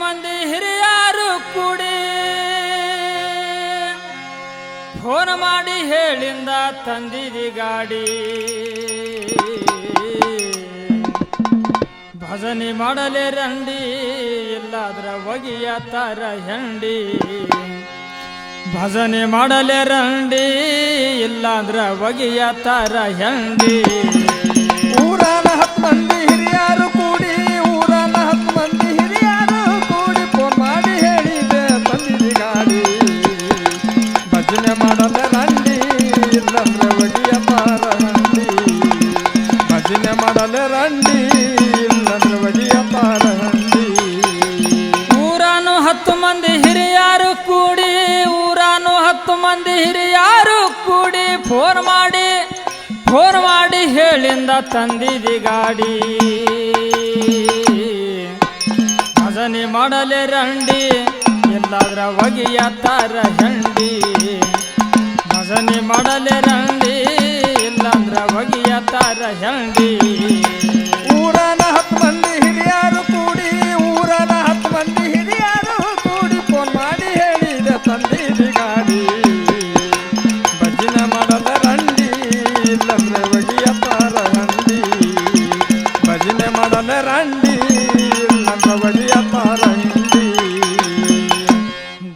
ಮಂದಿ ಹಿರಿಯರು ಕೂಡಿ ಫೋನ್ ಮಾಡಿ ಹೇಳಿಂದ ತಂದಿದಿ ಗಾಡಿ ಭಜನೆ ಮಾಡಲೇ ರಂಡಿ ಇಲ್ಲಾದ್ರ ಒಗಿಯ ತರ ಹೆಂಡಿ. ಭಜನೆ ಮಾಡಲೇ ರಂಡಿ ಇಲ್ಲಾಂದ್ರ ಒಗಿಯ ತರ ಹೆಂಡಿ. ಭಜನೆ ಮಾಡಲೆ ರಂಡಿ ಇಲ್ಲಂದ್ರೆ ಹಂಡಿ ಊರಾನು ಹತ್ತು ಮಂದಿ ಹಿರಿಯರು ಕೂಡಿ, ಊರಾನು ಹತ್ತು ಮಂದಿ ಹಿರಿಯರು ಕೂಡಿ ಫೋನ್ ಮಾಡಿ ಫೋನ್ ಮಾಡಿ ಹೇಳಿಂದ ತಂದಿದಿ ಗಾಡಿ ಭಜನೆ ಮಾಡಲೆ ರಂಡಿ, ಎಲ್ಲಾದ್ರ ಒಗಿಯ ತರ ಹೆಂಡಿ. ಭಜನೆ ಮಾಡಲೆ ರಂಡಿ ಇಲ್ಲಾಂದ್ರ ಒಗಿಯ ತರ ಹೆಂಡಿ? ಊರನ ಹತ್ತು ಮಂದಿ ಹಿರಿಯರು ಕೂಡಿ ಊರನ ಹತ್ತು ಮಂದಿ ಹಿರಿಯರು ಕೂಡಿ ಫೋನ್ ಮಾಡಿ ಹೇಳಿದ ತಂದಿ ಗಾಡಿ ಭಜನ ಮಾಡದ ರಂಡಿ ಇಲ್ಲಂದ್ರೆ ಒಗಿಯ ಪಾರ ಹಂಡಿ ಭಜನೆ ಮಾಡದ ರಂಡಿ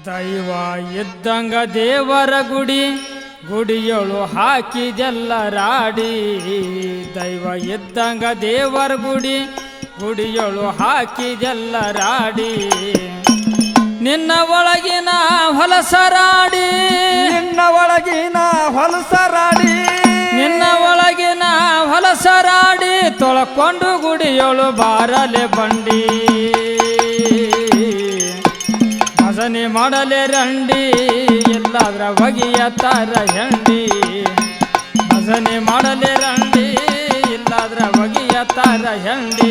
ದೈವ ಇದ್ದಂಗ ದೇವರ ಗುಡಿ ಗುಡಿಯೊಳು ಹಾಕಿದೆಲ್ಲ ರಾಡಿ. ದೈವ ಇದ್ದಂಗ ದೇವರ ಗುಡಿ ಗುಡಿಯೊಳು ಹಾಕಿದೆಲ್ಲ ರಾಡಿ. ನಿನ್ನ ಒಳಗಿನ ಹೊಲಸರಾಡಿ ನಿನ್ನ ಒಳಗಿನ ಹೊಲಸರಾಡಿ ನಿನ್ನ ಒಳಗಿನ ಹೊಲಸರಾಡಿ ತೊಳಕೊಂಡು ಗುಡಿಯೊಳು ಬಾರಲೆ ಬಂಡಿ. ಭಜನೆ ಮಾಡಲೆ ರಂಡಿ. ಬಗೆಯ ತರ ಹೆಂಡಿ. ಭಜನೆ ಮಾಡಲೇ ರಂಡಿ ಇಲ್ಲಾದ್ರ ಬಗೆಯ ತರ ಹೆಂಡಿ.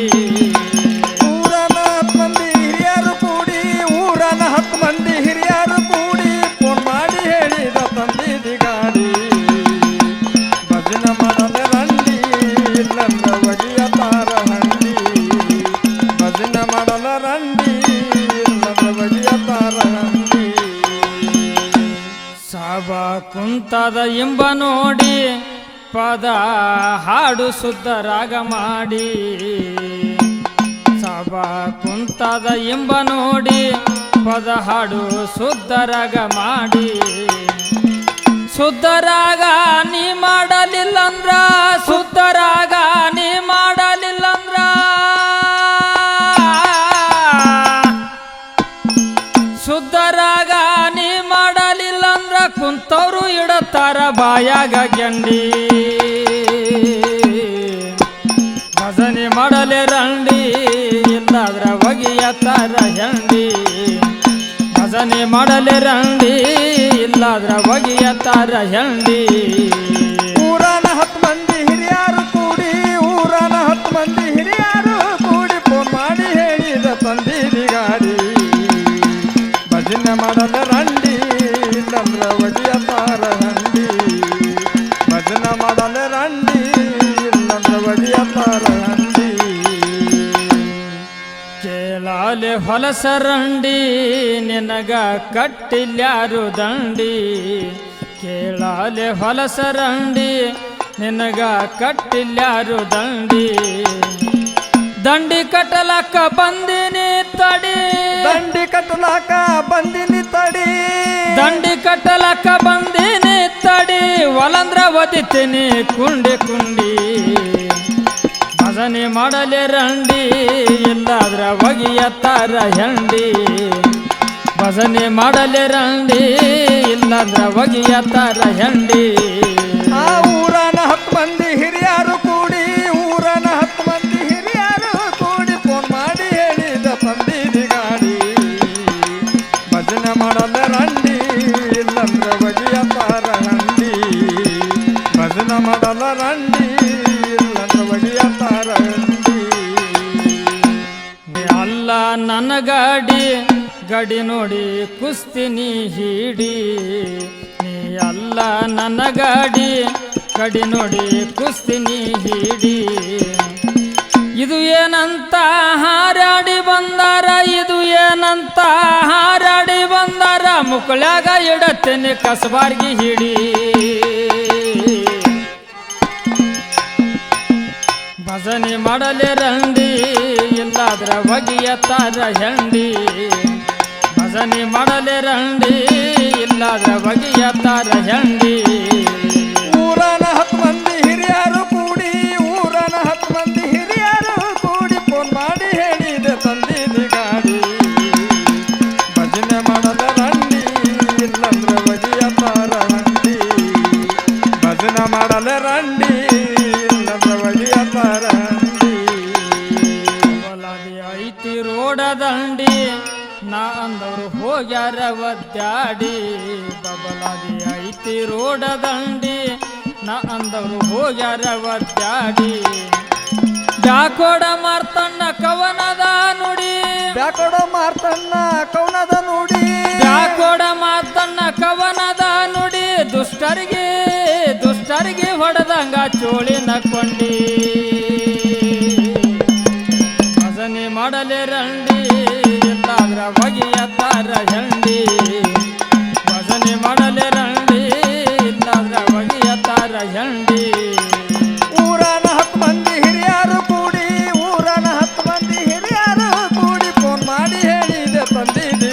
ಎಂಬ ನೋಡಿ, ಪದ ಹಾಡು ಶುದ್ಧ ರಾಗ ಮಾಡಿ. ಸಾಬ ಕುಂತದ ಎಂಬ ನೋಡಿ, ಪದ ಹಾಡು ಶುದ್ಧ ರಾಗ ಮಾಡಿ. ಶುದ್ಧ ರಾಗ ನೀ ಮಾಡಲಿಲ್ಲಂದ್ರ ಇಡತಾರ ಬಾಯಾಗ ಗಂಡಿ ಭಜನೆ ಮಾಡಲೆ ರಂಡಿ, ಇಲ್ಲಾದ್ರ ಬಗೆಯ ತರ ಹೆಂಡಿ. ಭಜನೆ ಮಾಡಲೆ ರಂಡಿ, ಇಲ್ಲಾದ್ರ ಬಗೆಯ ತರ ಹೆಂಡಿ. ಊರನ ಹತ್ತು ಮಂದಿ ಹಿರಿಯರು ಕೂಡಿ, ಊರನ ಹತ್ತು ಮಂದಿ ಹಿರಿಯರು ಕೂಡಿ ಫೋನ್ ಮಾಡಿ ಹೇಳಿದ ತಂದಿರಿ ಗಾಡಿ ಭಜನೆ ಮಾಡಲೆ ರಂಡಿ, ಇಲ್ಲಂದ್ರ ಒಗಿಯ ಹೊಲಸರಂಡಿ ನಿನಗ ಕಟ್ಟಿಲ್ಯಾರು ದಂಡಿ. ಕೇಳಾಲೆ ಹೊಲಸರಂಡಿ ನಿನಗ ಕಟ್ಟಿಲ್ಯಾರು ದಂಡಿ. ದಂಡಿ ಕಟ್ಟಲಾಕ ಬಂದಿನಿ ತಡಿ. ದಂಡಿ ಕಟ್ಟಲಾಕ ಬಂದಿನಿ ತಡಿ. ದಂಡಿ ಕಟ್ಟಲಕ್ಕ ಬಂದಿನಿ ತಡಿ. ಒಲಂದ್ರ ಒದಿತೀನಿ ಕುಂಡಿ ಕುಂಡಿ. ಭಜನೆ ಮಾಡಲೆ ರಂಡಿ ಇಲ್ಲಾದ್ರ ಒಗಿಯ ತಾರ ಹೆಂಡಿ. ಭಜನೆ ಮಾಡಲೆ ರಂಡಿ ಇಲ್ಲಾದ್ರ ಒಗಿಯ ತರ ಹೆಂಡಿ. ಗಡಿ ನೋಡಿ ಕುಸ್ತಿನಿ ಹಿಡಿ, ನೀ ಅಲ್ಲ ನನ್ನ ಗಾಡಿ ಕಡಿ ನೋಡಿ ಕುಸ್ತಿನಿ ಹಿಡಿ. ಇದು ಏನಂತ ಹಾರಾಡಿ ಬಂದಾರ, ಇದು ಏನಂತ ಹಾರಾಡಿ ಬಂದಾರ. ಮುಕ್ಕಳಾಗ ಇಡತ್ತೇನೆ, ಕಸಬಾರ್ಗಿ ಹಿಡಿ. ಭಜನೆ ಮಾಡಲೆ ರಂಡಿ, ಇಲ್ಲಾದ್ರ ತಾರ ಹೆಂಡಿ. ಭಜನೆ ಮಾಡಲೆ ರಂಡಿ ಬಗೆಯ ಬಗೆಯತ್ತಾರ ಹೆಂಡಿ. ಊರನ ಹತ್ತು ಮಂದಿ ಹಿರಿಯರು ಕೂಡಿ, ಊರನ ಹತ್ತು ಮಂದಿ ಹಿರಿಯರು ಕೂಡಿ ಫೋನ್ ಮಾಡಿ ನಾ ಅಂದವರು ಹೋಗ್ಯಾರ ಒದ್ದಾಡಿ ಬಬಲಾದಿ ಐತಿ ರೋಡ ದಂಡಿ. ನಾ ಅಂದವರು ಹೋಗ್ಯಾರ ಒದ್ದಾಡಿ. ಬ್ಯಾಕೋಡ ಮಾರ್ತಣ್ಣ ಕವನದ ನುಡಿ. ಬ್ಯಾಕೋಡ ಮಾರ್ತಣ್ಣ ಕವನದ ನುಡಿ. ಬ್ಯಾಕೋಡ ಮಾರ್ತಣ್ಣ ಕವನದ ನುಡಿ. ದುಷ್ಟರಿಗೆ ದುಷ್ಟರಿಗೆ ಹೊಡೆದಂಗ ಚೋಳಿನ ಕೊಂಡಿ. ಮಾಡಿದೆ ತಂದಿದೆ